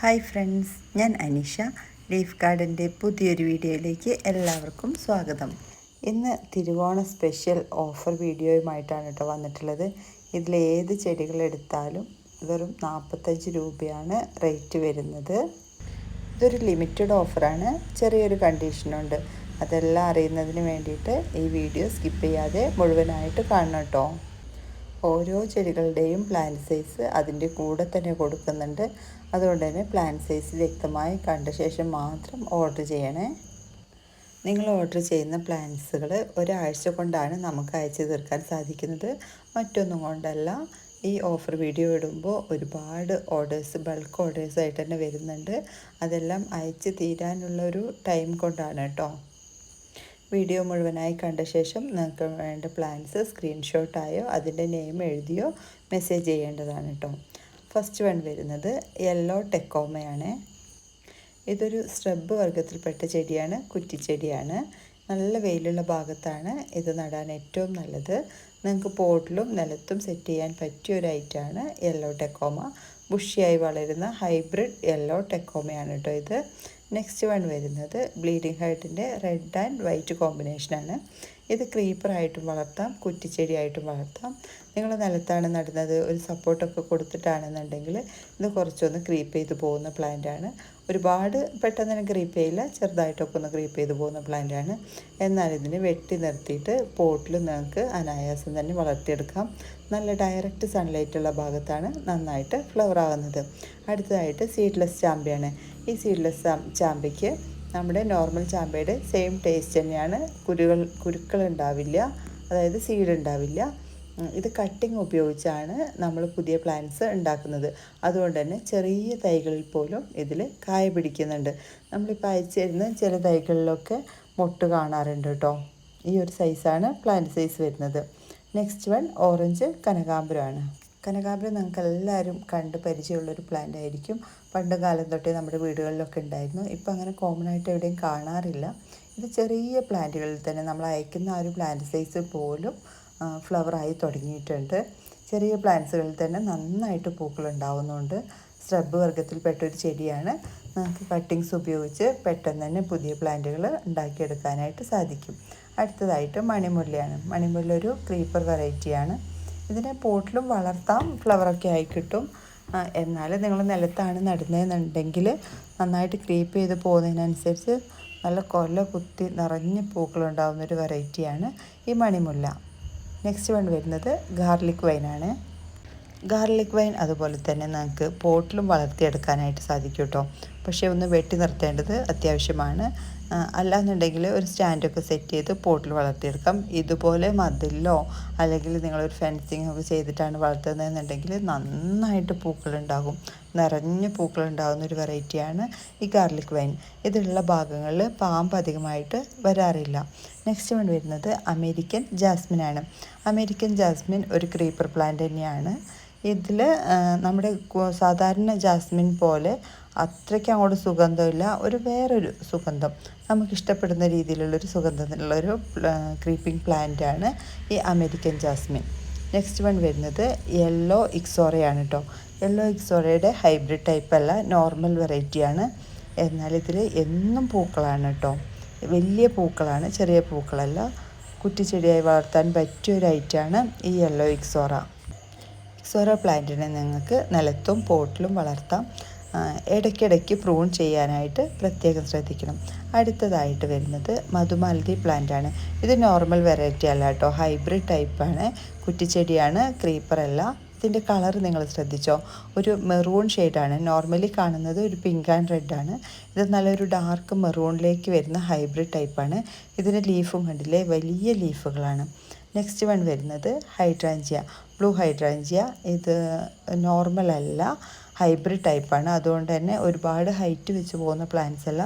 Hi friends ഞാൻ Anisha. Leaf ഗാർഡന്റെ പുതിയൊരു വീഡിയോയിലേക്ക് എല്ലാവർക്കും സ്വാഗതം. ഇന്ന് തിരുവോണ സ്പെഷ്യൽ ഓഫർ വീഡിയോയുമായിട്ടാണ് കേട്ടോ വന്നിട്ടുള്ളത്. ഇതിൽ ഏത് ചെടികൾ എടുത്താലും വെറും നാൽപ്പത്തഞ്ച് രൂപയാണ് റേറ്റ് വരുന്നത്. ഇതൊരു ലിമിറ്റഡ് ഓഫറാണ് ചെറിയൊരു കണ്ടീഷനുണ്ട് അതെല്ലാം അറിയുന്നതിന് വേണ്ടിയിട്ട് ഈ വീഡിയോ സ്കിപ്പ് ചെയ്യാതെ മുഴുവനായിട്ട് കാണണം കേട്ടോ ഓരോ ചെടികളുടെയും പ്ലാൻ സൈസ് അതിന്റെ കൂടെ തന്നെ കൊടുക്കുന്നുണ്ട്. അതുകൊണ്ട് തന്നെ പ്ലാൻ സൈസ് വ്യക്തമായി കണ്ട ശേഷം മാത്രം ഓർഡർ ചെയ്യണേ. നിങ്ങൾ ഓർഡർ ചെയ്യുന്ന പ്ലാൻസുകൾ ഒരാഴ്ച കൊണ്ടാണ് നമുക്ക് അയച്ചു തീർക്കാൻ സാധിക്കുന്നത്. മറ്റൊന്നും കൊണ്ടല്ല. ഈ ഓഫർ വീഡിയോ ഇടുമ്പോൾ ഒരുപാട് ഓർഡേഴ്സ് ബൾക്ക് ഓർഡേഴ്സ് ആയിട്ട് തന്നെ വരുന്നുണ്ട്. അതെല്ലാം അയച്ച് തീരാനുള്ള ഒരു ടൈം കൊണ്ടാണ് കേട്ടോ വീഡിയോ മുഴുവനായി കണ്ട ശേഷം നിങ്ങൾക്ക് വേണ്ട പ്ലാൻസ് സ്ക്രീൻഷോട്ടായോ അതിന്റെ നെയിം എഴുതിയോ മെസ്സേജ് ചെയ്യേണ്ടതാണ് കേട്ടോ ഫസ്റ്റ് വൺ വരുന്നത് യെല്ലോ ടെക്കോമയാണ്. ഇതൊരു സ്ട്രബ് വർഗത്തിൽപ്പെട്ട ചെടിയാണ് കുറ്റിച്ചെടിയാണ്. നല്ല വെയിലുള്ള ഭാഗത്താണ് ഇത് നടാൻ ഏറ്റവും നല്ലത്. നിങ്ങൾക്ക് പോട്ടിലും നിലത്തും സെറ്റ് ചെയ്യാൻ പറ്റിയ ഒരു ഐറ്റമാണ് യെല്ലോ ടെക്കോമ. ബുഷിയായി വളരുന്ന ഹൈബ്രിഡ് യെല്ലോ ടെക്കോമയാണ് കേട്ടോ ഇത്. നെക്സ്റ്റ് വൺ വരുന്നത് ബ്ലീഡിംഗ് ഹൈറ്റിന്റെ റെഡ് ആൻഡ് വൈറ്റ് കോമ്പിനേഷനാണ് ഇത് ക്രീപ്പറായിട്ടും വളർത്താം കുറ്റിച്ചെടിയായിട്ടും വളർത്താം. നിങ്ങൾ നിലത്താണ് നടുന്നത് ഒരു സപ്പോർട്ടൊക്കെ കൊടുത്തിട്ടാണെന്നുണ്ടെങ്കിൽ ഇത് കുറച്ചൊന്ന് ക്രീപ്പ് ചെയ്ത് പോകുന്ന പ്ലാന്റാണ് ഒരുപാട് പെട്ടെന്ന് ക്രീപ്പ് ചെയ്യില്ല ചെറുതായിട്ടൊക്കെ ഒന്ന് ക്രീപ്പ് ചെയ്ത് പോകുന്ന പ്ലാന്റാണ് എന്നാൽ ഇതിന് വെട്ടി നിർത്തിയിട്ട് പോട്ടിൽ നിങ്ങൾക്ക് അനായാസം തന്നെ വളർത്തിയെടുക്കാം. നല്ല ഡയറക്റ്റ് സൺലൈറ്റുള്ള ഭാഗത്താണ് നന്നായിട്ട് ഫ്ലവർ ആകുന്നത് അടുത്തതായിട്ട് സീഡ്ലെസ് ചാമ്പയാണ് ഈ സീഡ്ലെസ് ചാമ്പയ്ക്ക് നമ്മുടെ നോർമൽ ചാമ്പയുടെ സെയിം ടേസ്റ്റ് തന്നെയാണ്. കുരുകൾ കുരുക്കൾ ഉണ്ടാവില്ല അതായത് സീഡ് ഉണ്ടാവില്ല ഇത് കട്ടിങ് ഉപയോഗിച്ചാണ് നമ്മൾ പുതിയ പ്ലാന്റ്സ് ഉണ്ടാക്കുന്നത്. അതുകൊണ്ട് തന്നെ ചെറിയ തൈകളിൽ പോലും ഇതിൽ കായ പിടിക്കുന്നുണ്ട്. നമ്മളിപ്പോൾ അയച്ചിരുന്ന ചില തൈകളിലൊക്കെ മൊട്ട് കാണാറുണ്ട് കേട്ടോ. ഈ ഒരു സൈസാണ് പ്ലാന്റ് സൈസ് വരുന്നത്. നെക്സ്റ്റ് വൺ ഓറഞ്ച് കനകാമ്പരമാണ്. കനകാമ്പരം നിങ്ങൾക്ക് എല്ലാവരും കണ്ട് പരിചയമുള്ളൊരു പ്ലാന്റ് ആയിരിക്കും. പണ്ട് കാലം തൊട്ടേ നമ്മുടെ വീടുകളിലൊക്കെ ഉണ്ടായിരുന്നു. ഇപ്പോൾ അങ്ങനെ കോമൺ ആയിട്ട് എവിടെയും കാണാറില്ല. ഇത് ചെറിയ പ്ലാന്റുകളിൽ തന്നെ നമ്മൾ അയക്കുന്ന ആ ഒരു പ്ലാന്റ് സൈസ് പോലും ഫ്ലവറായി തുടങ്ങിയിട്ടുണ്ട്. ചെറിയ പ്ലാന്റ്സുകളിൽ തന്നെ നന്നായിട്ട് പൂക്കൾ ഉണ്ടാവുന്നുണ്ട്. സ്ട്രബ് വർഗത്തിൽപ്പെട്ട ഒരു ചെടിയാണ്. നമുക്ക് കട്ടിങ്സ് ഉപയോഗിച്ച് പെട്ടെന്ന് തന്നെ പുതിയ പ്ലാന്റുകൾ ഉണ്ടാക്കിയെടുക്കാനായിട്ട് സാധിക്കും. അടുത്തതായിട്ട് മണിമുല്ലയാണ്. മണിമുല്ല ഒരു ക്രീപ്പർ വെറൈറ്റിയാണ് ഇതിനെ പോട്ടിലും വളർത്താം ഫ്ലവറൊക്കെ ആയി കിട്ടും. എന്നാൽ നിങ്ങൾ നിലത്താണ് നടുന്നതെന്നുണ്ടെങ്കിൽ നന്നായിട്ട് ക്രീപ്പ് ചെയ്ത് പോകുന്നതിനനുസരിച്ച് നല്ല കൊല്ല കുത്തി നിറഞ്ഞ പൂക്കളുണ്ടാകുന്ന ഒരു വെറൈറ്റിയാണ് ഈ മണിമുല്ല. നെക്സ്റ്റ് വൺ വരുന്നത് ഗാർലിക് വൈനാണ് ഗാർലിക് വൈൻ അതുപോലെ തന്നെ നമുക്ക് പോട്ടിലും വളർത്തിയെടുക്കാനായിട്ട് സാധിക്കും കേട്ടോ. പക്ഷേ ഒന്ന് വെട്ടി നിർത്തേണ്ടത് അത്യാവശ്യമാണ്. അല്ലാന്നുണ്ടെങ്കിൽ ഒരു സ്റ്റാൻഡൊക്കെ സെറ്റ് ചെയ്ത് പോട്ടിൽ വളർത്തിയെടുക്കാം. ഇതുപോലെ മതിലോ അല്ലെങ്കിൽ നിങ്ങളൊരു ഫെൻസിങ് ഒക്കെ ചെയ്തിട്ടാണ് വളർത്തുന്നതെന്നുണ്ടെങ്കിൽ നന്നായിട്ട് പൂക്കളുണ്ടാകും. നിറഞ്ഞ പൂക്കളുണ്ടാകുന്ന ഒരു വെറൈറ്റിയാണ് ഈ ഗാർലിക് വൈൻ. ഇതിലുള്ള ഭാഗങ്ങളിൽ പാമ്പ് അധികമായിട്ട് വരാറില്ല. നെക്സ്റ്റ് വൺ വരുന്നത് അമേരിക്കൻ ജാസ്മിനാണ്. അമേരിക്കൻ ജാസ്മിൻ ഒരു ക്രീപ്പർ പ്ലാന്റ് തന്നെയാണ്. ഇതിൽ നമ്മുടെ സാധാരണ ജാസ്മിൻ പോലെ അത്രയ്ക്ക് അങ്ങോട്ട് സുഗന്ധമില്ല. ഒരു വേറൊരു സുഗന്ധം. നമുക്കിഷ്ടപ്പെടുന്ന രീതിയിലുള്ളൊരു സുഗന്ധത്തിലുള്ളൊരു ക്രീപ്പിംഗ് പ്ലാന്റ് ആണ് ഈ അമേരിക്കൻ ജാസ്മിൻ നെക്സ്റ്റ് വൺ വരുന്നത് യെല്ലോ ഇക്സോറയാണ് കേട്ടോ യെല്ലോ ഇക്സോറയുടെ ഹൈബ്രിഡ് ടൈപ്പ് അല്ല നോർമൽ വെറൈറ്റിയാണ് എന്നാൽ ഇതിൽ എന്നും പൂക്കളാണ് കേട്ടോ വലിയ പൂക്കളാണ് ചെറിയ പൂക്കളല്ല. കുറ്റിച്ചെടിയായി വളർത്താൻ പറ്റിയ ഒരു ഐറ്റമാണ് ഈ യെല്ലോ ഇക്സോറ ഇക്സോറ പ്ലാന്റിനെ നിങ്ങൾക്ക് നിലത്തും പോട്ടിലും വളർത്താം. ഇടയ്ക്കിടയ്ക്ക് പ്രൂൺ ചെയ്യാനായിട്ട് പ്രത്യേകം ശ്രദ്ധിക്കണം. അടുത്തതായിട്ട് വരുന്നത് മധുമാലതി പ്ലാന്റാണ്. ഇത് നോർമൽ വെറൈറ്റി അല്ല കേട്ടോ. ഹൈബ്രിഡ് ടൈപ്പാണ്. കുറ്റിച്ചെടിയാണ് ക്രീപ്പറല്ല ഇതിന്റെ കളർ നിങ്ങൾ ശ്രദ്ധിച്ചോ? ഒരു മെറൂൺ ഷെയ്ഡാണ്. നോർമലി കാണുന്നത് ഒരു പിങ്ക് ആൻഡ് റെഡ് ആണ്. ഇത് നല്ലൊരു ഡാർക്ക് മെറൂണിലേക്ക് വരുന്ന ഹൈബ്രിഡ് ടൈപ്പാണ്. ഇതിന്റെ ലീഫും കണ്ടില്ലേ? വലിയ ലീഫുകളാണ്. നെക്സ്റ്റ് വൺ വരുന്നത് ഹൈഡ്രാഞ്ചിയ. ബ്ലൂ ഹൈഡ്രാഞ്ചിയ ഇത് നോർമലല്ല ഹൈബ്രിഡ് ടൈപ്പാണ്. അതുകൊണ്ട് തന്നെ ഒരുപാട് ഹൈറ്റ് വെച്ച് പോകുന്ന പ്ലാന്റ്സ് അല്ല.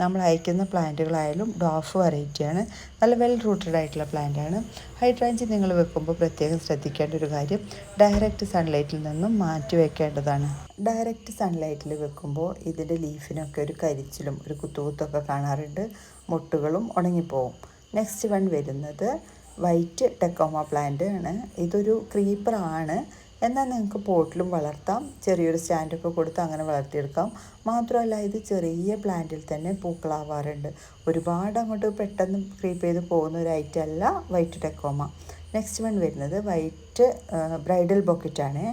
നമ്മൾ അയക്കുന്ന പ്ലാന്റുകളായാലും ഡോഫ് വെറൈറ്റിയാണ്. നല്ല വെൽ റൂട്ടഡ് ആയിട്ടുള്ള പ്ലാന്റാണ്. ഹൈഡ്രാഞ്ചി നിങ്ങൾ വെക്കുമ്പോൾ പ്രത്യേകം ശ്രദ്ധിക്കേണ്ട ഒരു കാര്യം ഡയറക്റ്റ് സൺലൈറ്റിൽ നിന്നും മാറ്റി വെക്കേണ്ടതാണ്. ഡയറക്റ്റ് സൺലൈറ്റിൽ വെക്കുമ്പോൾ ഇതിന്റെ ലീഫിനൊക്കെ ഒരു കരിച്ചിലും ഒരു കുത്തുകുത്തൊക്കെ കാണാറുണ്ട്. മുട്ടുകളും ഉണങ്ങിപ്പോവും. നെക്സ്റ്റ് വൺ വരുന്നത് വൈറ്റ് ടെക്കോമ പ്ലാന്റ് ആണ് ഇതൊരു ക്രീപ്പറാണ്. എന്നാൽ നിങ്ങൾക്ക് പോട്ടിലും വളർത്താം. ചെറിയൊരു സ്റ്റാൻഡൊക്കെ കൊടുത്ത് അങ്ങനെ വളർത്തിയെടുക്കാം. മാത്രമല്ല ഇത് ചെറിയ പ്ലാന്റിൽ തന്നെ പൂക്കളാവാറുണ്ട്. ഒരുപാട് അങ്ങോട്ട് പെട്ടെന്ന് ക്രീപ്പ് ചെയ്ത് പോകുന്ന ഒരു ഐറ്റം അല്ല വൈറ്റ് ടെക്കോമ. നെക്സ്റ്റ് വൺ വരുന്നത് വൈറ്റ് ബ്രൈഡൽ ബൊക്കറ്റാണ്.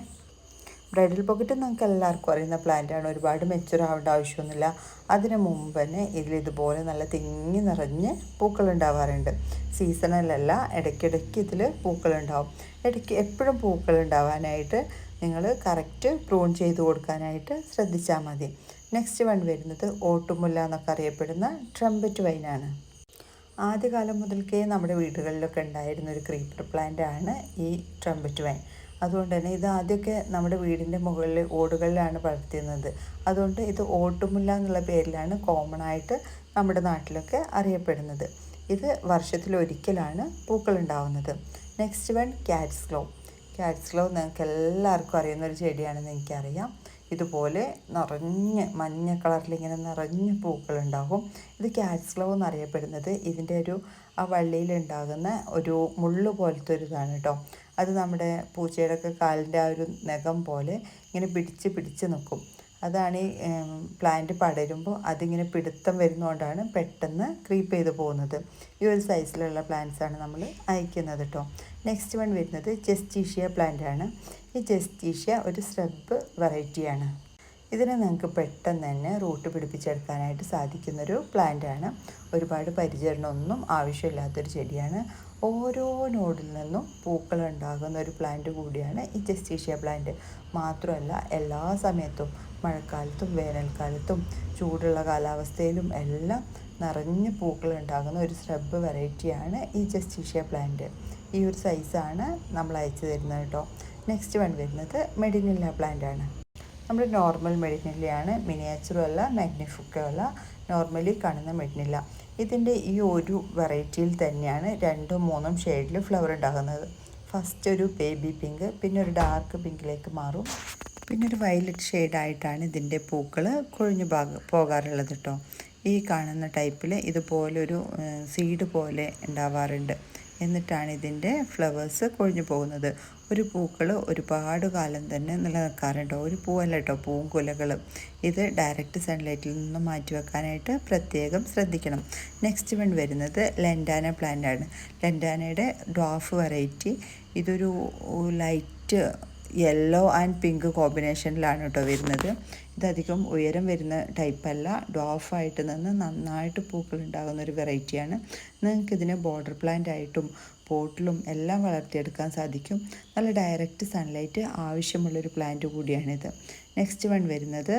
ബ്രൈഡൽ പോക്കറ്റ് നിങ്ങൾക്ക് എല്ലാവർക്കും അറിയുന്ന പ്ലാന്റാണ് ഒരുപാട് മെച്ചുർ ആവേണ്ട ആവശ്യമൊന്നുമില്ല. അതിന് മുമ്പ് തന്നെ ഇതിൽ ഇതുപോലെ നല്ല തിങ്ങി നിറഞ്ഞ് പൂക്കൾ ഉണ്ടാവാറുണ്ട്. സീസണലല്ല ഇടയ്ക്കിടയ്ക്ക് ഇതിൽ പൂക്കളുണ്ടാവും ഇടയ്ക്ക് എപ്പോഴും പൂക്കൾ ഉണ്ടാവാനായിട്ട് നിങ്ങൾ കറക്റ്റ് പ്രൂൺ ചെയ്ത് കൊടുക്കാനായിട്ട് ശ്രദ്ധിച്ചാൽ മതി. നെക്സ്റ്റ് വൺ വരുന്നത് ഓട്ടുമുല്ല എന്നൊക്കെ അറിയപ്പെടുന്ന ട്രംപറ്റ് വൈനാണ് ആദ്യകാലം മുതൽക്കേ നമ്മുടെ വീടുകളിലൊക്കെ ഉണ്ടായിരുന്ന ഒരു ക്രീപ്പർ പ്ലാന്റ് ആണ് ഈ ട്രംപറ്റ് വൈൻ അതുകൊണ്ട് തന്നെ ഇത് ആദ്യമൊക്കെ നമ്മുടെ വീടിന്റെ മുകളിൽ ഓടുകളിലാണ് വളർത്തിയിരുന്നത്. അതുകൊണ്ട് ഇത് ഓട്ടുമുല്ല എന്നുള്ള പേരിലാണ് കോമൺ ആയിട്ട് നമ്മുടെ നാട്ടിലൊക്കെ അറിയപ്പെടുന്നത്. ഇത് വർഷത്തിൽ ഒരിക്കലാണ് പൂക്കൾ ഉണ്ടാവുന്നത്. Next one cat's claw cat's claw നിങ്ങൾക്ക് എല്ലാവർക്കും അറിയുന്ന ഒരു ചെടിയാണെന്ന് എനിക്കറിയാം. ഇതുപോലെ നിറഞ്ഞ് മഞ്ഞ കളറിൽ ഇങ്ങനെ നിറഞ്ഞ പൂക്കളുണ്ടാകും ഇത് ക്യാറ്റ്സ് ഗ്ലോ എന്നറിയപ്പെടുന്നത് ഇതിന്റെ ഒരു ആ വള്ളിയിൽ ഉണ്ടാകുന്ന ഒരു മുള്ളു പോലത്തെ ഒരു ഇതാണ് കേട്ടോ. അത് നമ്മുടെ പൂച്ചയുടെ ഒക്കെ കാലിന്റെ ആ ഒരു നഖം പോലെ ഇങ്ങനെ പിടിച്ച് പിടിച്ച് നിൽക്കും. അതാണ് ഈ പ്ലാന്റ് പടരുമ്പോൾ അതിങ്ങനെ പിടുത്തം വരുന്നതുകൊണ്ടാണ് പെട്ടെന്ന് ക്രീപ്പ് ചെയ്ത് പോകുന്നത്. ഈ ഒരു സൈസിലുള്ള പ്ലാന്റ്സാണ് നമ്മൾ അയക്കുന്നത് കേട്ടോ നെക്സ്റ്റ് വൺ വരുന്നത് ജസ്റ്റീഷ്യ പ്ലാന്റ് ആണ്. ഈ ജസ്റ്റീഷ്യ ഒരു സ്രബ് വെറൈറ്റിയാണ് ഇതിനെ നിങ്ങൾക്ക് പെട്ടെന്ന് തന്നെ റൂട്ട് പിടിപ്പിച്ചെടുക്കാനായിട്ട് സാധിക്കുന്നൊരു ആണ്. ഒരുപാട് പരിചരണമൊന്നും ആവശ്യമില്ലാത്തൊരു ചെടിയാണ്. ഓരോ നോഡിൽ നിന്നും പൂക്കൾ ഉണ്ടാകുന്ന ഒരു പ്ലാന്റ് കൂടിയാണ് ഈ ജസ്റ്റീഷ്യ പ്ലാന്റ് മാത്രമല്ല എല്ലാ സമയത്തും മഴക്കാലത്തും വേനൽക്കാലത്തും ചൂടുള്ള കാലാവസ്ഥയിലും എല്ലാം നിറഞ്ഞ് പൂക്കൾ ഉണ്ടാകുന്ന ഒരു സ്രബ് വെറൈറ്റിയാണ് ഈ ജസ്റ്റീഷ്യ പ്ലാന്റ് ഈ ഒരു സൈസാണ് നമ്മൾ അയച്ചു തരുന്നത് കേട്ടോ. നെക്സ്റ്റ് വൺ വരുന്നത് മെഡിനില്ല പ്ലാന്റ് ആണ്. നമ്മൾ നോർമൽ മെഡിനില്ലയാണ് മിനിയേച്ചറും അല്ല മാഗ്നിഫിക്കോ അല്ല നോർമലി കാണുന്ന മെഡിനില്ല ഇതിന്റെ ഈ ഒരു വെറൈറ്റിയിൽ തന്നെയാണ് രണ്ടും മൂന്നും ഷെയ്ഡിൽ ഫ്ലവർ ഉണ്ടാകുന്നത്. ഫസ്റ്റ് ഒരു ബേബി പിങ്ക് പിന്നെ ഒരു ഡാർക്ക് പിങ്കിലേക്ക് മാറും. പിന്നെ ഒരു വയലറ്റ് ഷെയ്ഡായിട്ടാണ് ഇതിന്റെ പൂക്കൾ കൊഴിഞ്ഞു പോകാറുള്ളത് കേട്ടോ. ഈ കാണുന്ന ടൈപ്പിൽ ഇതുപോലൊരു സീഡ് പോലെ ഉണ്ടാവാറുണ്ട്. എന്നിട്ടാണ് ഇതിന്റെ ഫ്ലവേഴ്സ് കൊഴിഞ്ഞു പോകുന്നത്. ഒരു പൂക്കൾ ഒരുപാട് കാലം തന്നെ നിലനിൽക്കാറുണ്ട്. ഒരു പൂവല്ല കേട്ടോ പൂവും കുലകൾ ഇത് ഡയറക്റ്റ് സൺലൈറ്റിൽ നിന്ന് മാറ്റി വെക്കാനായിട്ട് പ്രത്യേകം ശ്രദ്ധിക്കണം. നെക്സ്റ്റ് വൺ വരുന്നത് ലെൻഡാന പ്ലാന്റ് ആണ് ലെൻഡാനയുടെ ഡ്വാഫ് വെറൈറ്റി. ഇതൊരു ലൈറ്റ് യെല്ലോ ആൻഡ് പിങ്ക് കോമ്പിനേഷനിലാണ് കേട്ടോ വരുന്നത്. ഇതധികം ഉയരം വരുന്ന ടൈപ്പല്ല ഡോഫായിട്ട് നിന്ന് നന്നായിട്ട് പൂക്കൾ ഉണ്ടാകുന്ന ഒരു വെറൈറ്റിയാണ് നിങ്ങൾക്ക് ഇതിനെ ബോർഡർ പ്ലാന്റ് ആയിട്ടും പോട്ടിലും എല്ലാം വളർത്തിയെടുക്കാൻ സാധിക്കും. നല്ല ഡയറക്റ്റ് സൺലൈറ്റ് ആവശ്യമുള്ളൊരു പ്ലാന്റ് കൂടിയാണിത്. നെക്സ്റ്റ് വൺ വരുന്നത്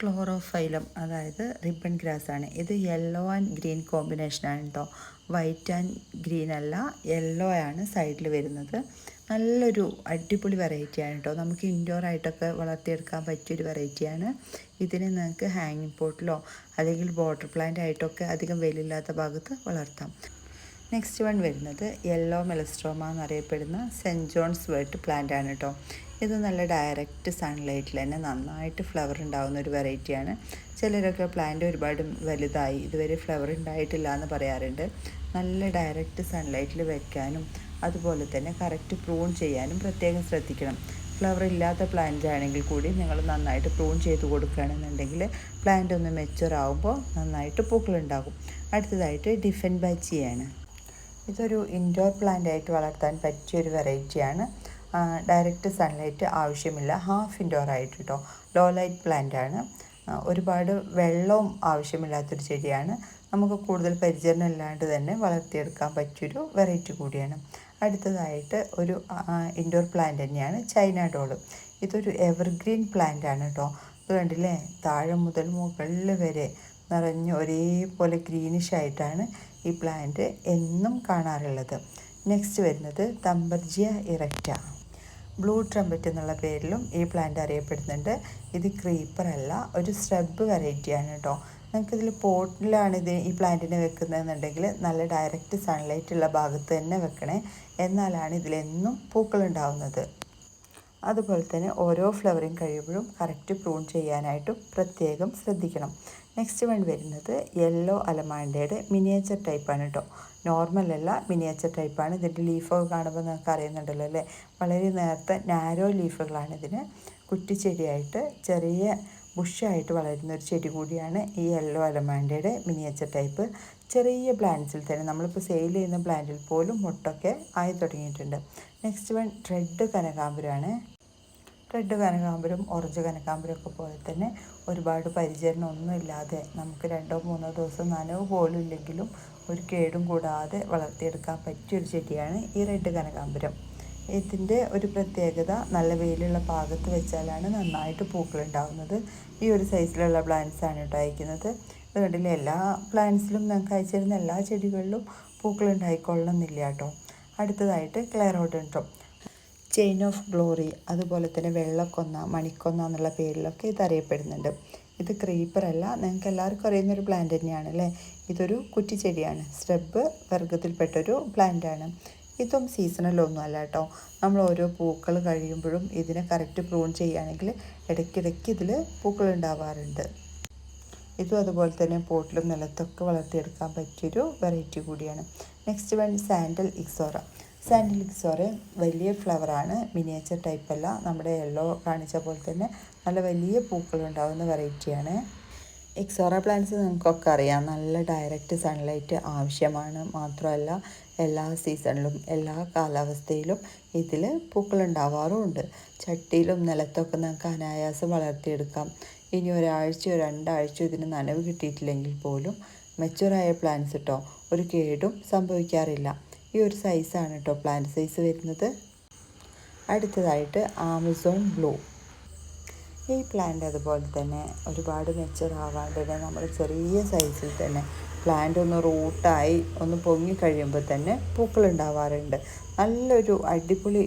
ക്ലോറോഫൈലം അതായത് റിബൺ ഗ്രാസ് ആണ്. ഇത് യെല്ലോ ആൻഡ് ഗ്രീൻ കോമ്പിനേഷനാണ് കേട്ടോ വൈറ്റ് ആൻഡ് ഗ്രീൻ അല്ല യെല്ലോ ആണ് സൈഡിൽ വരുന്നത്. നല്ലൊരു അടിപൊളി വെറൈറ്റിയാണ് കേട്ടോ. നമുക്ക് ഇൻഡോർ ആയിട്ടൊക്കെ വളർത്തിയെടുക്കാൻ പറ്റിയൊരു വെറൈറ്റിയാണ്. ഇതിനെ നിങ്ങൾക്ക് ഹാങ്ങിങ് പോട്ടിലോ അല്ലെങ്കിൽ വാട്ടർ പ്ലാന്റ് ആയിട്ടൊക്കെ അധികം വെയിലില്ലാത്ത ഭാഗത്ത് വളർത്താം. നെക്സ്റ്റ് വൺ വരുന്നത് യെല്ലോ മെലസ്ട്രോമ എന്നറിയപ്പെടുന്ന സെന്റ് ജോൺസ് വേർട്ട് പ്ലാന്റ് ആണ് കേട്ടോ. ഇത് നല്ല ഡയറക്റ്റ് സൺലൈറ്റിൽ തന്നെ നന്നായിട്ട് ഫ്ലവർ ഉണ്ടാകുന്ന ഒരു വെറൈറ്റിയാണ്. ചിലരൊക്കെ പ്ലാന്റ് ഒരുപാട് വലുതായി ഇതുവരെ ഫ്ലവർ ഉണ്ടായിട്ടില്ല എന്ന് പറയാറുണ്ട്. നല്ല ഡയറക്റ്റ് സൺലൈറ്റിൽ വെക്കാനും അതുപോലെ തന്നെ കറക്റ്റ് പ്രൂൺ ചെയ്യാനും പ്രത്യേകം ശ്രദ്ധിക്കണം. ഫ്ലവർ ഇല്ലാത്ത പ്ലാന്റ് ആണെങ്കിൽ കൂടി നിങ്ങൾ നന്നായിട്ട് പ്രൂൺ ചെയ്ത് കൊടുക്കുകയാണെന്നുണ്ടെങ്കിൽ പ്ലാന്റ് ഒന്ന് മെച്ചുവർ ആകുമ്പോൾ നന്നായിട്ട് പൂക്കളുണ്ടാകും. അടുത്തതായിട്ട് ഡിഫൻ ബാച്ചിയാണ്. ഇതൊരു ഇൻഡോർ പ്ലാന്റ് ആയിട്ട് വളർത്താൻ പറ്റിയ ഒരു വെറൈറ്റിയാണ് ഡയറക്റ്റ് സൺലൈറ്റ് ആവശ്യമില്ല. ഹാഫ് ഇൻഡോർ ആയിട്ട് കേട്ടോ ലോ ലൈറ്റ് പ്ലാന്റ് ആണ്. ഒരുപാട് വെള്ളവും ആവശ്യമില്ലാത്തൊരു ചെടിയാണ്. നമുക്ക് കൂടുതൽ പരിചരണം ഇല്ലാണ്ട് തന്നെ വളർത്തിയെടുക്കാൻ പറ്റിയൊരു വെറൈറ്റി കൂടിയാണ്. അടുത്തതായിട്ട് ഒരു ഇൻഡോർ പ്ലാന്റ് തന്നെയാണ് ചൈന ഡോൾ ഇതൊരു എവർഗ്രീൻ പ്ലാന്റ് ആണ് കേട്ടോ ഇത് കണ്ടില്ലേ? താഴെ മുതൽ മുകളിൽ വരെ നിറഞ്ഞ് ഒരേപോലെ ഗ്രീനിഷ് ആയിട്ടാണ് ഈ പ്ലാന്റ് എന്നും കാണാറുള്ളത്. നെക്സ്റ്റ് വരുന്നത് തമ്പർജിയ ഇറക്റ്റ ബ്ലൂ ട്രംപറ്റ് എന്നുള്ള പേരിലും ഈ പ്ലാന്റ് അറിയപ്പെടുന്നുണ്ട്. ഇത് ക്രീപ്പർ അല്ല ഒരു സ്രബ് വെറൈറ്റിയാണ് കേട്ടോ ഇതിൽ പോട്ടിലാണ് ഇത് ഈ പ്ലാന്റിനെ വെക്കുന്നതെന്നുണ്ടെങ്കിൽ നല്ല ഡയറക്റ്റ് സൺലൈറ്റ് ഉള്ള ഭാഗത്ത് തന്നെ വെക്കണേ. എന്നാലാണ് ഇതിലെന്നും പൂക്കൾ ഉണ്ടാവുന്നത് അതുപോലെ തന്നെ ഓരോ ഫ്ലവറിങ് കഴിയുമ്പോഴും കറക്റ്റ് പ്രൂൺ ചെയ്യാനായിട്ടും പ്രത്യേകം ശ്രദ്ധിക്കണം. നെക്സ്റ്റ് വൺ വരുന്നത് യെല്ലോ അലമാണ്ടയുടെ മിനിയേച്ചർ ടൈപ്പാണ് കേട്ടോ നോർമൽ അല്ല മിനിയേച്ചർ ടൈപ്പാണ്. ഇതിന്റെ ലീഫൊക്കെ കാണുമ്പോൾ നിങ്ങൾക്ക് അറിയുന്നുണ്ടല്ലോ അല്ലേ? വളരെ നേരത്തെ നാരോ ലീഫുകളാണ് ഇതിന് കുറ്റിച്ചെടിയായിട്ട് ചെറിയ ബുഷായിട്ട് വളരുന്ന ഒരു ചെടി കൂടിയാണ് ഈ യെല്ലോ അലമാണ്ടയുടെ മിനിയേച്ചർ ടൈപ്പ്. ചെറിയ പ്ലാന്റ്സിൽ തന്നെ നമ്മളിപ്പോൾ സെയിൽ ചെയ്യുന്ന പ്ലാന്റിൽ പോലും മുട്ടൊക്കെ ആയി തുടങ്ങിയിട്ടുണ്ട്. നെക്സ്റ്റ് വൺ റെഡ് കനകാമ്പരമാണ് റെഡ് കനകാമ്പരം ഓറഞ്ച് കനകാമ്പരം ഒക്കെ പോലെ തന്നെ ഒരുപാട് പരിചരണം ഒന്നുമില്ലാതെ നമുക്ക് രണ്ടോ മൂന്നോ ദിവസം നനവ് പോലും ഇല്ലെങ്കിലും ഒരു കേടും കൂടാതെ വളർത്തിയെടുക്കാൻ പറ്റിയൊരു ചെടിയാണ് ഈ റെഡ് കനകാമ്പരം. ഇതിന്റെ ഒരു പ്രത്യേകത നല്ല വെയിലുള്ള ഭാഗത്ത് വെച്ചാലാണ് നന്നായിട്ട് പൂക്കളുണ്ടാകുന്നത് ഈ ഒരു സൈസിലുള്ള പ്ലാന്റ്സാണ് കേട്ടോ അയക്കുന്നത്. ഇത് എല്ലാ പ്ലാന്റ്സിലും ഞങ്ങൾക്ക് അയച്ചിരുന്ന എല്ലാ ചെടികളിലും പൂക്കൾ ഉണ്ടായിക്കൊള്ളണമെന്നില്ല കേട്ടോ. അടുത്തതായിട്ട് ക്ലയറോഡൻട്രോ ചെയിൻ ഓഫ് ഗ്ലോറി അതുപോലെ തന്നെ വെള്ളക്കൊന്ന മണിക്കൊന്ന എന്നുള്ള പേരിലൊക്കെ ഇത് അറിയപ്പെടുന്നുണ്ട്. ഇത് ക്രീപ്പറല്ല നിങ്ങൾക്ക് എല്ലാവർക്കും അറിയുന്നൊരു പ്ലാന്റ് തന്നെയാണ് അല്ലേ? ഇതൊരു കുറ്റിച്ചെടിയാണ് സ്ട്രെബ് വർഗത്തിൽപ്പെട്ടൊരു പ്ലാന്റാണ് ഇതും സീസണലൊന്നും അല്ല കേട്ടോ. നമ്മൾ ഓരോ പൂക്കൾ കഴിയുമ്പോഴും ഇതിനെ കറക്റ്റ് പ്രൂൺ ചെയ്യുകയാണെങ്കിൽ ഇടയ്ക്കിടയ്ക്ക് ഇതിൽ പൂക്കൾ ഉണ്ടാവാറുണ്ട്. ഇതും അതുപോലെ തന്നെ പോട്ടിലും നിലത്തൊക്കെ വളർത്തിയെടുക്കാൻ പറ്റിയൊരു വെറൈറ്റി കൂടിയാണ്. Next one sandal ixora sandal ixora വലിയ ഫ്ലവറാണ് മിനിയേച്ചർ ടൈപ്പല്ല നമ്മുടെ യെല്ലോ കാണിച്ച പോലെ തന്നെ നല്ല വലിയ പൂക്കളുണ്ടാകുന്ന വെറൈറ്റിയാണ് എക്സോറ പ്ലാന്റ്സ് നിങ്ങൾക്കൊക്കെ അറിയാം. നല്ല ഡയറക്റ്റ് സൺലൈറ്റ് ആവശ്യമാണ്. മാത്രമല്ല എല്ലാ സീസണിലും എല്ലാ കാലാവസ്ഥയിലും ഇതിൽ പൂക്കളുണ്ടാവാറുമുണ്ട് ചട്ടിയിലും നിലത്തൊക്കെ നമുക്ക് അനായാസം വളർത്തിയെടുക്കാം. ഇനി ഒരാഴ്ചയോ രണ്ടാഴ്ചയോ ഇതിന് നനവ് കിട്ടിയിട്ടില്ലെങ്കിൽ പോലും മെച്ചൂറായ പ്ലാന്റ്സ് കേട്ടോ ഒരു കേടും സംഭവിക്കാറില്ല. ഈ ഒരു സൈസാണ് കേട്ടോ പ്ലാന്റ് സൈസ് വരുന്നത്. അടുത്തതായിട്ട് ആമസോൺ ബ്ലൂ. ഈ പ്ലാന്റ് അതുപോലെ തന്നെ ഒരുപാട് മെച്ചർ ആവാണ്ട് തന്നെ നമ്മൾ ചെറിയ സൈസിൽ തന്നെ പ്ലാന്റ് ഒന്ന് റൂട്ടായി ഒന്ന് പൊങ്ങി കഴിയുമ്പോൾ തന്നെ പൂക്കളുണ്ടാവാറുണ്ട് നല്ലൊരു അടിപൊളി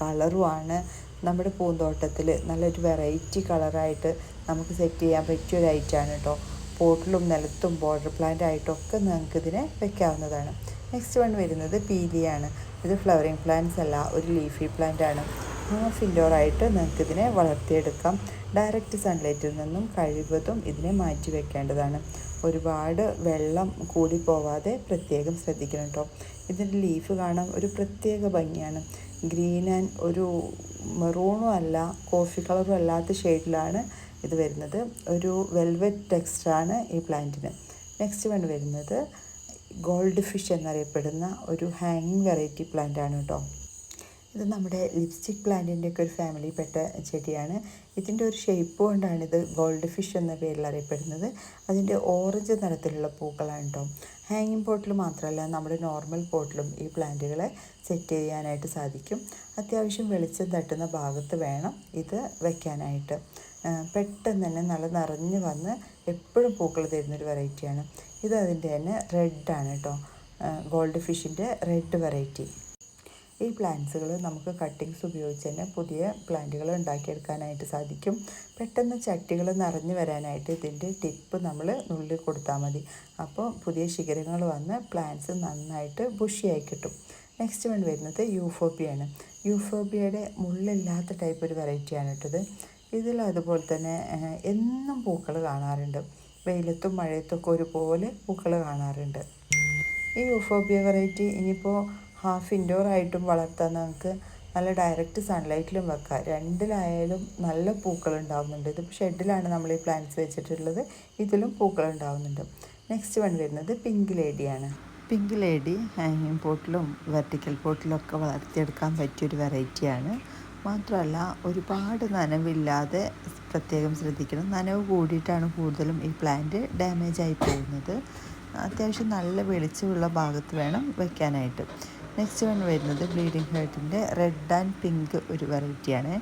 കളറുമാണ് നമ്മുടെ പൂന്തോട്ടത്തിൽ നല്ലൊരു വെറൈറ്റി കളറായിട്ട് നമുക്ക് സെറ്റ് ചെയ്യാൻ പറ്റിയ ഒരു ഐറ്റമാണ് കേട്ടോ പോട്ടിലും നിലത്തും ബോർഡർ പ്ലാന്റ് ആയിട്ടൊക്കെ നിങ്ങൾക്ക് ഇതിനെ വെക്കാവുന്നതാണ്. നെക്സ്റ്റ് വൺ വരുന്നത് പീലിയാണ്. ഇത് ഫ്ലവറിങ് പ്ലാന്റ്സ് അല്ല ഒരു ലീഫി പ്ലാന്റ് ആണ്. ഹാഫ് ഇൻഡോറായിട്ട് നിങ്ങൾക്ക് ഇതിനെ വളർത്തിയെടുക്കാം. ഡയറക്റ്റ് സൺലൈറ്റിൽ നിന്നും കഴിവതും ഇതിനെ മാറ്റി വെക്കേണ്ടതാണ്. ഒരുപാട് വെള്ളം കൂടി പോവാതെ പ്രത്യേകം ശ്രദ്ധിക്കണം കേട്ടോ ഇതിന്റെ ലീഫ് കാണാൻ ഒരു പ്രത്യേക ഭംഗിയാണ്. ഗ്രീൻ ആൻഡ് ഒരു മെറൂണും അല്ല കോഫി കളറും അല്ലാത്ത ഷെയ്ഡിലാണ് ഇത് വരുന്നത്. ഒരു വെൽവെറ്റ് ടെക്സ്റ്റാണ് ഈ പ്ലാന്റിന് നെക്സ്റ്റ് വൺ വരുന്നത് ഗോൾഡ് ഫിഷ് എന്നറിയപ്പെടുന്ന ഒരു ഹാങ്ങിങ് വെറൈറ്റി പ്ലാന്റ് ആണ് കേട്ടോ ഇത് നമ്മുടെ ലിപ്സ്റ്റിക് പ്ലാന്റിന്റെ ഒക്കെ ഒരു ഫാമിലിപ്പെട്ട ചെടിയാണ്. ഇതിന്റെ ഒരു ഷേപ്പ് കൊണ്ടാണ് ഇത് ഗോൾഡ് ഫിഷ് എന്ന പേരിൽ അറിയപ്പെടുന്നത്. അതിന്റെ ഓറഞ്ച് നിറത്തിലുള്ള പൂക്കളാണ് കേട്ടോ ഹാങ്ങിങ് പോട്ടിൽ മാത്രമല്ല നമ്മുടെ നോർമൽ പോട്ടിലും ഈ പ്ലാന്റുകളെ സെറ്റ് ചെയ്യാനായിട്ട് സാധിക്കും. അത്യാവശ്യം വെളിച്ചം തട്ടുന്ന ഭാഗത്ത് വേണം ഇത് വെക്കാനായിട്ട്. പെട്ടെന്ന് തന്നെ നല്ല നിറഞ്ഞു വന്ന് എപ്പോഴും പൂക്കൾ തരുന്നൊരു വെറൈറ്റിയാണ് ഇത് അതിന്റെ തന്നെ റെഡാണ് കേട്ടോ ഗോൾഡ് ഫിഷിന്റെ റെഡ് വെറൈറ്റി ഈ പ്ലാന്റ്സുകൾ നമുക്ക് കട്ടിങ്സ് ഉപയോഗിച്ച് തന്നെ പുതിയ പ്ലാന്റുകൾ ഉണ്ടാക്കിയെടുക്കാനായിട്ട് സാധിക്കും. പെട്ടെന്ന് ചട്ടികൾ നിറഞ്ഞു വരാനായിട്ട് ഇതിന്റെ ടിപ്പ് നമ്മൾ നുള്ളി കൊടുത്താൽ മതി. അപ്പോൾ പുതിയ ശിഖരങ്ങൾ വന്ന് പ്ലാന്റ്സ് നന്നായിട്ട് ബുഷിയായി കിട്ടും. നെക്സ്റ്റ് വൺ വരുന്നത് യൂഫോബിയാണ് യൂഫോബിയയുടെ മുള്ളില്ലാത്ത ടൈപ്പ് ഒരു വെറൈറ്റിയാണ് ഇട്ടത് ഇതിൽ അതുപോലെ തന്നെ എന്നും പൂക്കൾ കാണാറുണ്ട്. വെയിലത്തും മഴയത്തൊക്കെ ഒരുപോലെ പൂക്കൾ കാണാറുണ്ട്. ഈ യൂഫോബിയ വെറൈറ്റി ഇനിയിപ്പോൾ ഹാഫ് ഇൻഡോർ ആയിട്ടും വളർത്താൻ നമുക്ക് നല്ല ഡയറക്റ്റ് സൺലൈറ്റിലും വെക്കാം. രണ്ടിലായാലും നല്ല പൂക്കൾ ഉണ്ടാവുന്നുണ്ട്. ഇത് ഷെഡിലാണ് നമ്മൾ ഈ പ്ലാന്റ്സ് വെച്ചിട്ടുള്ളത്. ഇതിലും പൂക്കൾ ഉണ്ടാവുന്നുണ്ട്. നെക്സ്റ്റ് വൺ വരുന്നത് പിങ്ക് ലേഡിയാണ് പിങ്ക് ലേഡി ഹാങ്ങിങ് പോട്ടിലും വെർട്ടിക്കൽ പോട്ടിലും ഒക്കെ വളർത്തിയെടുക്കാൻ പറ്റിയൊരു വെറൈറ്റിയാണ് മാത്രമല്ല ഒരുപാട് നനവില്ലാതെ പ്രത്യേകം ശ്രദ്ധിക്കണം. നനവ് കൂടിയിട്ടാണ് കൂടുതലും ഈ പ്ലാന്റ് ഡാമേജ് ആയി പോകുന്നത്. അത്യാവശ്യം നല്ല വെളിച്ചമുള്ള ഭാഗത്ത് വേണം വെക്കാനായിട്ട്. നെക്സ്റ്റ് വൺ വരുന്നത് ബ്ലീഡിംഗ് ഹേർട്ടിന്റെ റെഡ് ആൻഡ് പിങ്ക് ഒരു വെറൈറ്റിയാണ്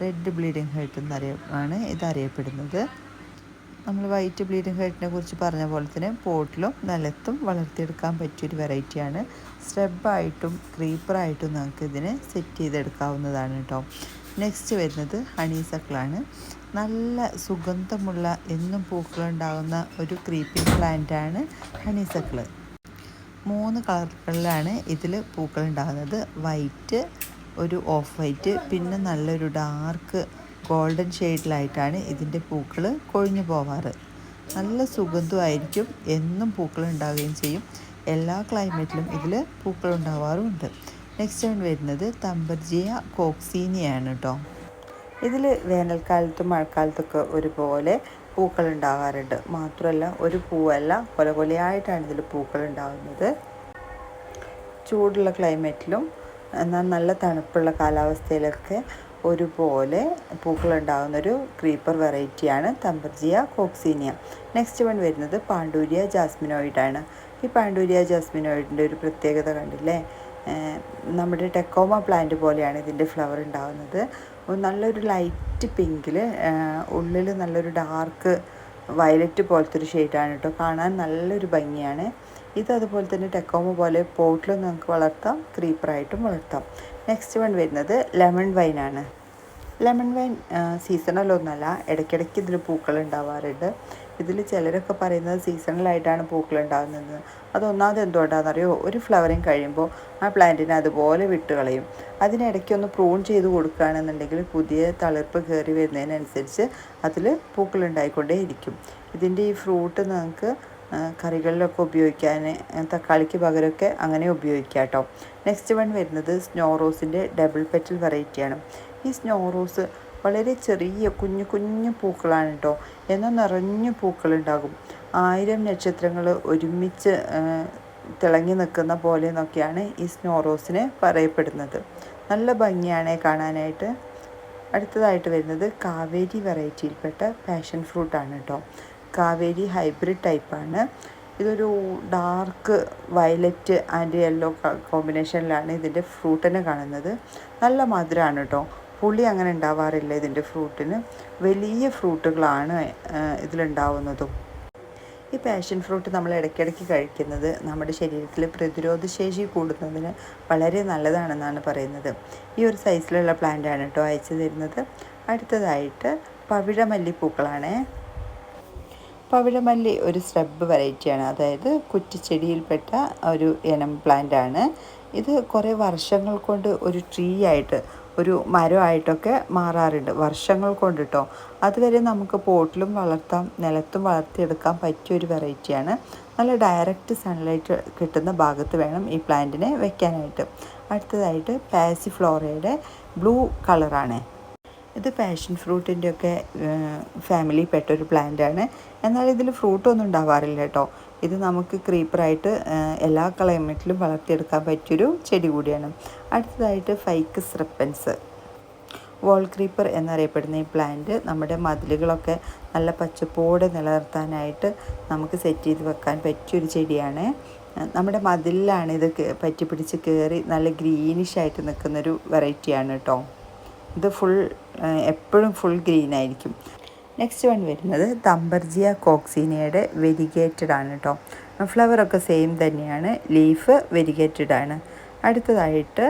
റെഡ് ബ്ലീഡിംഗ് ഹേർട്ട് എന്നറിയാണ് ഇത് അറിയപ്പെടുന്നത് നമ്മൾ വൈറ്റ് ബ്ലീഡിംഗ് ഹേർട്ടിനെ കുറിച്ച് പറഞ്ഞ പോലെ തന്നെ പോട്ടിലും നിലത്തും വളർത്തിയെടുക്കാൻ പറ്റിയൊരു വെറൈറ്റിയാണ് സ്ട്രെബായിട്ടും ക്രീപ്പറായിട്ടും നമുക്ക് ഇതിനെ സെറ്റ് ചെയ്തെടുക്കാവുന്നതാണ് കേട്ടോ നെക്സ്റ്റ് വരുന്നത് ഹണീസക്കിളാണ് നല്ല സുഗന്ധമുള്ള എന്നും പൂക്കളുണ്ടാകുന്ന ഒരു ക്രീപ്പിംഗ് പ്ലാന്റാണ് ഹണീസക്കിൾ മൂന്ന് കളറുകളിലാണ് ഇതിൽ പൂക്കൾ ഉണ്ടാകുന്നത് വൈറ്റ് ഒരു ഓഫ് വൈറ്റ് പിന്നെ നല്ലൊരു ഡാർക്ക് ഗോൾഡൻ ഷെയ്ഡിലായിട്ടാണ് ഇതിന്റെ പൂക്കൾ കൊഴിഞ്ഞു പോവാറ്. നല്ല സുഗന്ധമായിരിക്കും എന്നും പൂക്കൾ ഉണ്ടാവുകയും ചെയ്യും. എല്ലാ ക്ലൈമറ്റിലും ഇതിൽ പൂക്കൾ ഉണ്ടാവാറുമുണ്ട്. നെക്സ്റ്റ് ആണ് വരുന്നത് തമ്പർജിയ കോക്സീനിയാണ് കേട്ടോ ഇതിൽ വേനൽക്കാലത്തും മഴക്കാലത്തൊക്കെ ഒരുപോലെ പൂക്കൾ ഉണ്ടാകാറുണ്ട് മാത്രമല്ല ഒരു പൂവല്ല കൊല കൊലയായിട്ടാണ് ഇതിൽ പൂക്കൾ ഉണ്ടാകുന്നത് ചൂടുള്ള ക്ലൈമറ്റിലും എന്നാൽ നല്ല തണുപ്പുള്ള കാലാവസ്ഥയിലൊക്കെ ഒരുപോലെ പൂക്കൾ ഉണ്ടാകുന്ന ഒരു ക്രീപ്പർ വെറൈറ്റിയാണ് തമ്പർജിയ കോക്സീനിയ നെക്സ്റ്റ് വൺ വരുന്നത് പാണ്ഡൂരിയ ജാസ്മിനോയിഡാണ് ഈ പാണ്ഡൂരിയ ജാസ്മിനോയിഡിന്റെ ഒരു പ്രത്യേകത കണ്ടില്ലേ? നമ്മുടെ ടെക്കോമ പ്ലാന്റ് പോലെയാണ് ഇതിന്റെ ഫ്ലവർ ഉണ്ടാകുന്നത്. നല്ലൊരു ലൈറ്റ് പിങ്കിൽ ഉള്ളിൽ നല്ലൊരു ഡാർക്ക് വയലറ്റ് പോലത്തെ ഒരു ഷെയ്ഡാണ് കേട്ടോ കാണാൻ നല്ലൊരു ഭംഗിയാണ്. ഇത് അതുപോലെ തന്നെ ടെക്കോമ പോലെ പോട്ടിലും നമുക്ക് വളർത്താം ക്രീപ്പറായിട്ടും വളർത്താം. നെക്സ്റ്റ് വൺ വരുന്നത് ലെമൺ വൈനാണ് ലെമൺ വൈൻ സീസണലൊന്നല്ല ഇടയ്ക്കിടയ്ക്ക് ഇതിൽ പൂക്കൾ ഉണ്ടാവാറുണ്ട്. ഇതിൽ ചിലരൊക്കെ പറയുന്നത് സീസണലായിട്ടാണ് പൂക്കൾ ഉണ്ടാകുന്നത് അതൊന്നാമത് എന്തുകൊണ്ടാണെന്നറിയോ? ഒരു ഫ്ലവറിങ് കഴിയുമ്പോൾ ആ പ്ലാന്റിനെ അതുപോലെ വിട്ട് കളയും അതിനിടയ്ക്ക് ഒന്ന് പ്രൂൺ ചെയ്ത് കൊടുക്കുകയാണെന്നുണ്ടെങ്കിൽ പുതിയ തളിർപ്പ് കയറി വരുന്നതിനനുസരിച്ച് അതിൽ പൂക്കൾ ഉണ്ടായിക്കൊണ്ടേ ഇരിക്കും ഇതിന്റെ ഈ ഫ്രൂട്ട് നമുക്ക് കറികളിലൊക്കെ ഉപയോഗിക്കാൻ തക്കാളിക്ക് പകരമൊക്കെ അങ്ങനെ ഉപയോഗിക്കാം കേട്ടോ. നെക്സ്റ്റ് വൺ വരുന്നത് സ്നോ റോസിന്റെ ഡബിൾ പെറ്റൽ വെറൈറ്റിയാണ്. ഈ സ്നോ റോസ് വളരെ ചെറിയ കുഞ്ഞു കുഞ്ഞു പൂക്കളാണ് കേട്ടോ എന്നാൽ നിറഞ്ഞു പൂക്കളുണ്ടാകും. ആയിരം നക്ഷത്രങ്ങൾ ഒരുമിച്ച് തിളങ്ങി നിൽക്കുന്ന പോലെ എന്നൊക്കെയാണ് ഈ സ്നോ റോസിനെ പറയപ്പെടുന്നത്. നല്ല ഭംഗിയാണ് കാണാനായിട്ട്. അടുത്തതായിട്ട് വരുന്നത് കാവേരി വെറൈറ്റിയിൽപ്പെട്ട പാഷൻ ഫ്രൂട്ടാണ് കേട്ടോ കാവേരി ഹൈബ്രിഡ് ടൈപ്പാണ് ഇതൊരു ഡാർക്ക് വയലറ്റ് ആൻഡ് യെല്ലോ കോമ്പിനേഷനിലാണ് ഇതിന്റെ ഫ്രൂട്ടിനെ കാണുന്നത്. നല്ല മധുരമാണ് കേട്ടോ പുളി അങ്ങനെ ഉണ്ടാവാറില്ല ഇതിന്റെ ഫ്രൂട്ടിന്. വലിയ ഫ്രൂട്ടുകളാണ് ഇതിലുണ്ടാവുന്നതും. ഈ പാഷൻ ഫ്രൂട്ട് നമ്മൾ ഇടയ്ക്കിടയ്ക്ക് കഴിക്കുന്നത് നമ്മുടെ ശരീരത്തിൽ പ്രതിരോധശേഷി കൂടുന്നതിന് വളരെ നല്ലതാണെന്നാണ് പറയുന്നത്. ഈ ഒരു സൈസിലുള്ള പ്ലാന്റാണ് കേട്ടോ അയച്ചു തരുന്നത്. അടുത്തതായിട്ട് പവിഴമല്ലിപ്പൂക്കളാണ്. പവിഴമല്ലി ഒരു സ്രബ് വെറൈറ്റിയാണ് അതായത് കുറ്റിച്ചെടിയിൽപ്പെട്ട ഒരു ഇനം പ്ലാന്റ് ആണ്. ഇത് കുറേ വർഷങ്ങൾ കൊണ്ട് ഒരു ട്രീ ആയിട്ട് ഒരു മരമായിട്ടൊക്കെ മാറാറുണ്ട് വർഷങ്ങൾ കൊണ്ട് കേട്ടോ അതുവരെ നമുക്ക് പോട്ടിലും വളർത്താം നിലത്തും വളർത്തിയെടുക്കാൻ പറ്റിയ ഒരു വെറൈറ്റിയാണ് നല്ല ഡയറക്റ്റ് സൺലൈറ്റ് കിട്ടുന്ന ഭാഗത്ത് വേണം ഈ പ്ലാന്റിനെ വെക്കാനായിട്ട്. അടുത്തതായിട്ട് പാസി ഫ്ലോറയുടെ ബ്ലൂ കളറാണ് ഇത് പാഷൻ ഫ്രൂട്ടിന്റെയൊക്കെ ഫാമിലിയിൽപ്പെട്ട ഒരു പ്ലാന്റാണ് എന്നാൽ ഇതിൽ ഫ്രൂട്ടൊന്നും ഉണ്ടാവാറില്ല കേട്ടോ. ഇത് നമുക്ക് ക്രീപ്പറായിട്ട് എല്ലാ ക്ലൈമറ്റിലും വളർത്തിയെടുക്കാൻ പറ്റിയൊരു ചെടി കൂടിയാണ്. അടുത്തതായിട്ട് ഫൈക്കസ് സ്രപ്പൻസ് വോൾ ക്രീപ്പർ എന്നറിയപ്പെടുന്ന ഈ പ്ലാന്റ് നമ്മുടെ മതിലുകളൊക്കെ നല്ല പച്ചപ്പോടെ നിലനിർത്താനായിട്ട് നമുക്ക് സെറ്റ് ചെയ്ത് വെക്കാൻ പറ്റിയൊരു ചെടിയാണ്. നമ്മുടെ മതിലിലാണ് ഇത് പറ്റി പിടിച്ച് കയറി നല്ല ഗ്രീനിഷ് ആയിട്ട് നിൽക്കുന്നൊരു വെറൈറ്റിയാണ് കേട്ടോ ഇത് ഫുൾ എപ്പോഴും ഫുൾ ഗ്രീൻ ആയിരിക്കും. നെക്സ്റ്റ് വൺ വരുന്നത് തമ്പർജിയ കോക്സീനയുടെ വെരിഗേറ്റഡ് ആണ് കേട്ടോ ഫ്ലവറൊക്കെ സെയിം തന്നെയാണ്. ലീഫ് വെരിഗേറ്റഡ് ആണ്. അടുത്തതായിട്ട്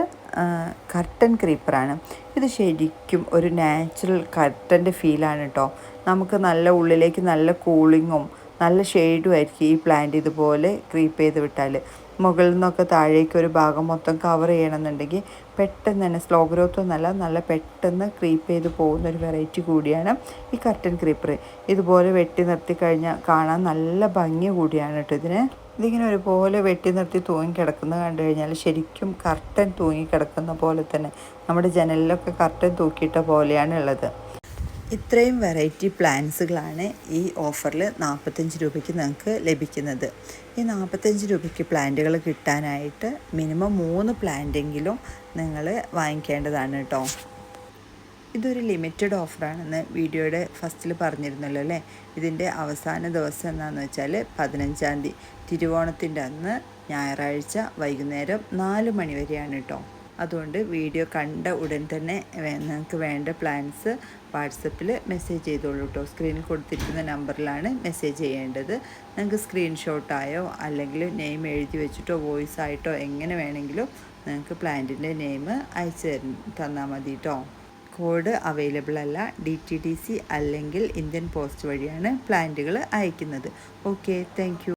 കർട്ടൻ ക്രീപ്പറാണ് ഇത് ശരിക്കും ഒരു നാച്ചുറൽ കർട്ടന്റെ ഫീലാണ് കേട്ടോ നമുക്ക് നല്ല ഉള്ളിലേക്ക് നല്ല കൂളിങ്ങും നല്ല ഷെയ്ഡും ആയിരിക്കും ഈ പ്ലാന്റ് ഇതുപോലെ ക്രീപ്പ് ചെയ്ത് വിട്ടാൽ മുകളിൽ നിന്നൊക്കെ താഴേക്ക് ഒരു ഭാഗം മൊത്തം കവർ ചെയ്യണമെന്നുണ്ടെങ്കിൽ പെട്ടെന്ന് തന്നെ സ്ലോ ഗ്രോത്ത് ഒന്നല്ല നല്ല പെട്ടെന്ന് ക്രീപ്പ് ചെയ്ത് പോകുന്ന ഒരു വെറൈറ്റി കൂടിയാണ് ഈ കർട്ടൻ ക്രീപ്പർ ഇതുപോലെ വെട്ടി നിർത്തി കഴിഞ്ഞാൽ കാണാൻ നല്ല ഭംഗി കൂടിയാണ് കേട്ടോ ഇതിന്. ഇതിങ്ങനെ ഒരുപോലെ വെട്ടി നിർത്തി കിടക്കുന്ന കണ്ടു കഴിഞ്ഞാൽ ശരിക്കും കർട്ടൻ തൂങ്ങി കിടക്കുന്ന പോലെ തന്നെ നമ്മുടെ ജനലിലൊക്കെ കർട്ടൻ തൂക്കിയിട്ട പോലെയാണ് ഉള്ളത്. ഇത്രയും വെറൈറ്റി പ്ലാൻസുകളാണ് ഈ ഓഫറിൽ നാൽപ്പത്തഞ്ച് രൂപയ്ക്ക് നിങ്ങൾക്ക് ലഭിക്കുന്നത്. ഈ നാൽപ്പത്തഞ്ച് രൂപയ്ക്ക് പ്ലാന്റുകൾ കിട്ടാനായിട്ട് മിനിമം മൂന്ന് പ്ലാന്റെങ്കിലും നിങ്ങൾ വാങ്ങിക്കേണ്ടതാണ് കേട്ടോ ഇതൊരു ലിമിറ്റഡ് ഓഫറാണെന്ന് വീഡിയോയുടെ ഫസ്റ്റിൽ പറഞ്ഞിരുന്നല്ലോ അല്ലേ? ഇതിന്റെ അവസാന ദിവസം എന്താണെന്ന് വെച്ചാൽ പതിനഞ്ചാം തീയതി. തിരുവോണത്തിന്റെ അന്ന് ഞായറാഴ്ച വൈകുന്നേരം നാല് മണി വരെയാണ് കേട്ടോ അതുകൊണ്ട് വീഡിയോ കണ്ട ഉടൻ തന്നെ നിങ്ങൾക്ക് വേണ്ട പ്ലാൻസ് വാട്സപ്പിൽ മെസ്സേജ് ചെയ്തോളൂ കേട്ടോ സ്ക്രീനിൽ കൊടുത്തിരിക്കുന്ന നമ്പറിലാണ് മെസ്സേജ് ചെയ്യേണ്ടത്. നിങ്ങൾക്ക് സ്ക്രീൻഷോട്ടായോ അല്ലെങ്കിൽ നെയിം എഴുതി വെച്ചിട്ടോ വോയിസ് ആയിട്ടോ എങ്ങനെ വേണമെങ്കിലും നിങ്ങൾക്ക് പ്ലാന്റിന്റെ നെയിം അയച്ചു തന്നാൽ മതി കേട്ടോ കോഡ് അവൈലബിൾ അല്ല ഡി ടി ഡി സി അല്ലെങ്കിൽ ഇന്ത്യൻ പോസ്റ്റ് വഴിയാണ് പ്ലാന്റുകൾ അയക്കുന്നത്. Okay thank